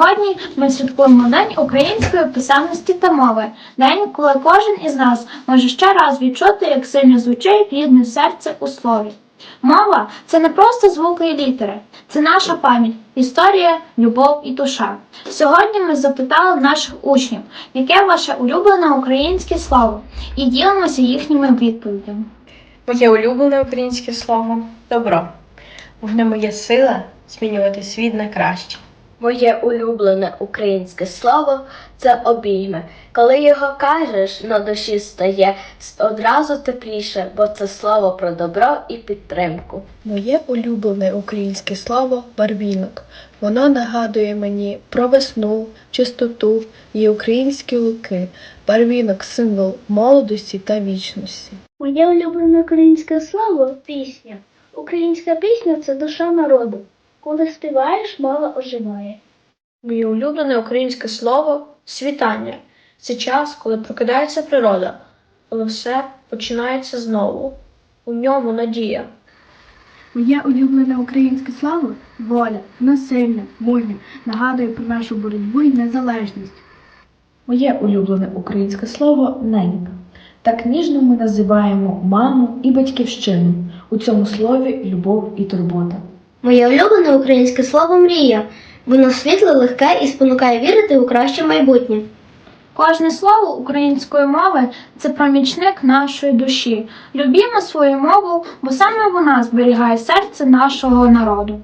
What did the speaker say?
Сьогодні ми святкуємо День української писемності та мови. День, коли кожен із нас може ще раз відчути, як сильно звучить рідне серце у слові. Мова це не просто звуки і літери, це наша пам'ять, історія, любов і душа. Сьогодні ми запитали наших учнів, яке ваше улюблене українське слово, і ділимося їхніми відповідями. Моє улюблене українське слово добро. В ньому є сила змінювати світ на краще. Моє улюблене українське слово це обійми. Коли його кажеш, на душі стає одразу тепліше, бо це слово про добро і підтримку. Моє улюблене українське слово барвінок. Воно нагадує мені про весну, чистоту і українські луки. Барвінок символ молодості та вічності. Моє улюблене українське слово пісня. Українська пісня це душа народу. Коли співаєш, мова оживає. Моє улюблене українське слово світання. Це час, коли прокидається природа, коли все починається знову. У ньому надія. Моє улюблене українське слово воля, насильне, мужнє, нагадує про нашу боротьбу і незалежність. Моє улюблене українське слово ненька. Так ніжно ми називаємо маму і батьківщину. У цьому слові любов і турбота. Моє улюблене українське слово мрія. Воно світле, легке і спонукає вірити у краще майбутнє. Кожне слово української мови це промічник нашої душі. Любімо свою мову, бо саме вона зберігає серце нашого народу.